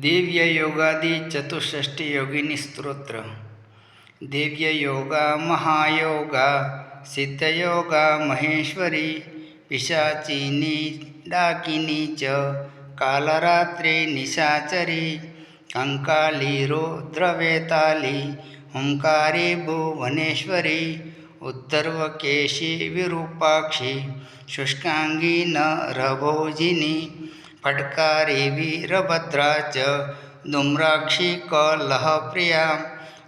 दिव्य योगादि चतुष्षष्टि योगिनी स्तोत्र दिव्य योगा महायोगा, सिद्धयोगा, महेश्वरी पिशाचिनी डाकिनी च, कालरात्रि, निशाचरी, कंकाली, रुद्रवेताली, हुंकारी, भुवनेश्वरी, उत्तर्वकेशी, विरूपाक्षी, शुष्कांगी, न रभोजिनी फटकारी वीरभद्रा च धूम्राक्षी कलहप्रिया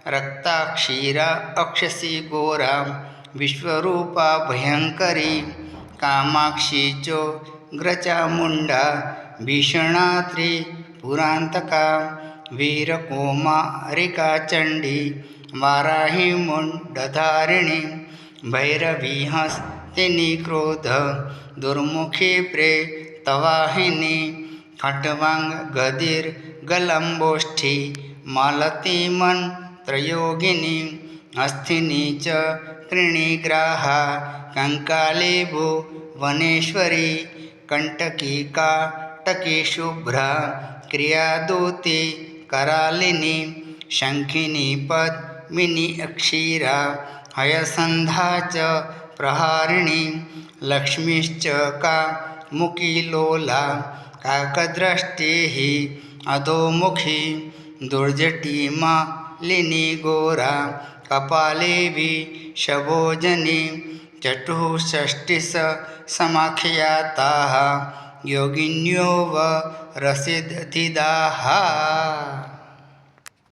रक्ताक्षीरा अक्षसी घोरा विश्वरूपा भयंकरी, कामाक्षी चो ग्रचामुंडा भीषणा त्रिपुरांतका वीरकोमारिका चंडी, वाराही मुंडधारिणी भैरवी हस्तिनी क्रोध, दुर्मुखी प्रेतवाहिनी खटवांग गदीर गलंबोष्ठी मालती मंत्रयोगिनी हस्तिनी च कृणिग्राहा कंकाली भुवनेश्वरी कंटकी काटकी शुभ्रा क्रियादूती, करालिनी शंखिनी पद्मिनी अक्षीरा हयसंधा च, प्रहारिणी, लक्ष्मीश्च का મુકી લોલા કાકદ્રષ્ટિ અધોમુખી દુર્જટીમાં લિની ગોરા કપાલેવી શભોજની જટુ ષષ્ટિસ સમાખ્યાતા યોગિન્યો વ રસિદધિદાહા